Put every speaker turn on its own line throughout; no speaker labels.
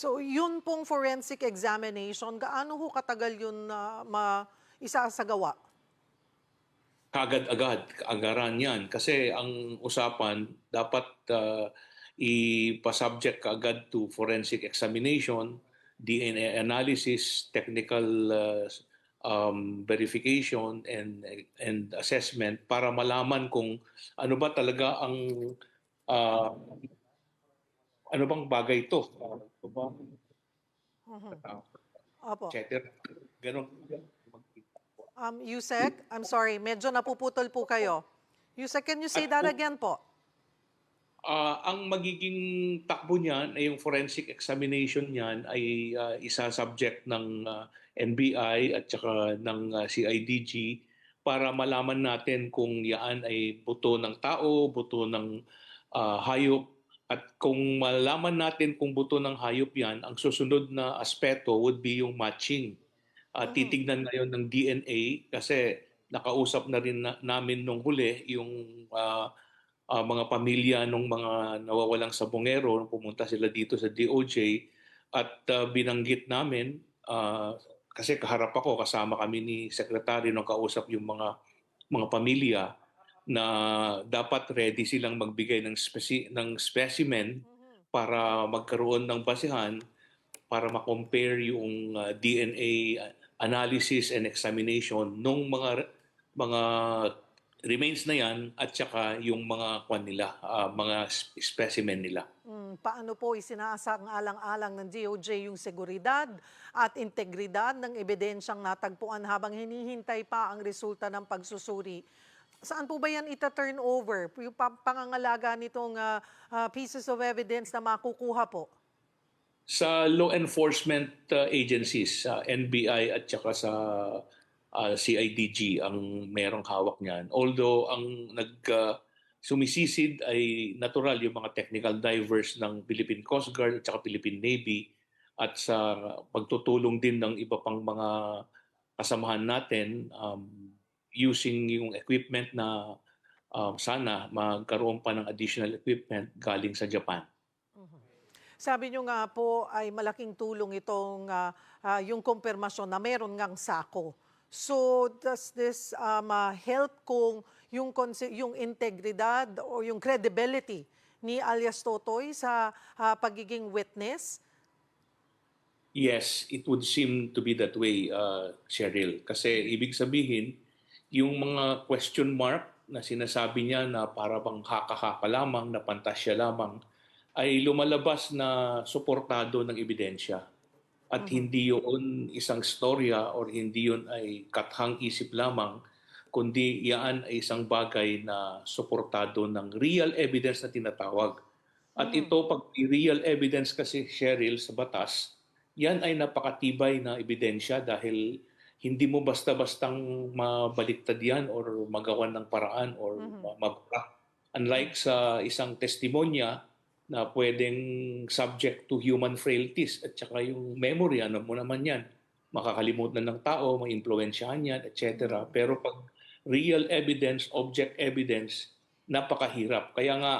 So yun pong forensic examination, gaano ho katagal yun na ma isasagawa?
Kagad-agad, kaagaran yan. Kasi ang usapan, dapat uh, ipasubject kaagad to forensic examination, DNA analysis, technical uh, um, verification, and, and assessment para malaman kung ano ba talaga ang uh, ano bang bagay ito. Ano ba?
Opo.
Et cetera. Ganon.
Um, Yusek, I'm sorry, medyo napuputol po kayo. Yusek, can you say that again po?
Ah, ang magiging takbo niyan ay yung forensic examination niyan ay ah, isa subject ng ah, NBI at saka ng ah, CIDG para malaman natin kung yaan ay buto ng tao, buto ng ah, hayop at kung malaman natin kung buto ng hayop yan, ang susunod na aspeto would be yung matching.
Mhm.
Titignan ngayon ng DNA kasi nakausap na rin na- namin nung huli yung ah, ah, mga pamilya ng mga nawawalang sabongero nung pumunta sila dito sa DOJ at ah, binanggit namin ah, kasi kaharap ako kasama kami ni secretary nung kausap yung mga mga pamilya na dapat ready silang magbigay ng speci- ng specimen para magkaroon ng basihan para ma-compare yung ah, DNA analysis and examination nung mga mga remains na yan at saka yung mga kwan nila, ah, mga sp- specimen nila.
Mm, paano po isinaasang alang-alang ng DOJ yung seguridad at integridad ng ebidensyang natagpuan habang hinihintay pa ang resulta ng pagsusuri? Saan po ba yan ita-turn over? Yung pa- pangangalaga nitong ah, ah, pieces of evidence na makukuha po?
Sa law enforcement uh, agencies, sa NBI at saka sa uh, CIDG ang merong hawak niyan. Although ang nag uh, sumisisid ay natural yung mga technical divers ng Philippine Coast Guard at saka Philippine Navy at sa pagtutulong din ng iba pang mga kasamahan natin um, using yung equipment na um, sana magkaroon pa ng additional equipment galing sa Japan.
Sabi nyo nga po ay malaking tulong itong ah, ah, yung kumpirmasyon na meron ngang sako. So does this um, ah, help kung yung, yung integridad o yung credibility ni alias Totoy sa ah, pagiging witness?
Yes, it would seem to be that way, uh, Cheryl. Kasi ibig sabihin, yung mga question mark na sinasabi niya na para bang haka-haka lamang, na pantasya lamang, ay lumalabas na suportado ng ebidensya. At hindi yun isang storya or hindi yun ay kathang isip lamang, kundi yan ay isang bagay na suportado ng real evidence na tinatawag. At ito, pag real evidence kasi, Cheryl, sa batas, yan ay napakatibay na ebidensya dahil hindi mo basta-bastang mabaliktad yan or magawan ng paraan or mm mabura. Unlike sa isang testimonya na pwedeng subject to human frailties at saka yung memory, ano mo naman yan, makakalimutan ng tao, ma-influensyahan yan, etc. Pero pag real evidence, object evidence, napakahirap. Kaya nga,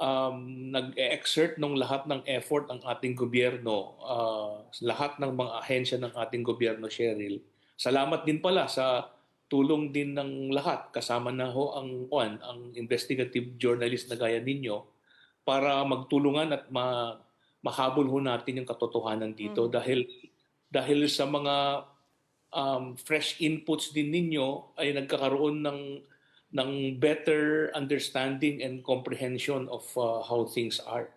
um, nag-exert ng lahat ng effort ang ating gobyerno, uh, lahat ng mga ahensya ng ating gobyerno, Cheryl. Salamat din pala sa tulong din ng lahat. Kasama na ho ang, kuwan, ang investigative journalist na gaya ninyo para magtulungan at ma mahabol ho natin yung katotohanan dito dahil dahil sa mga um, fresh inputs din ninyo ay nagkakaroon ng ng better understanding and comprehension of uh, how things are.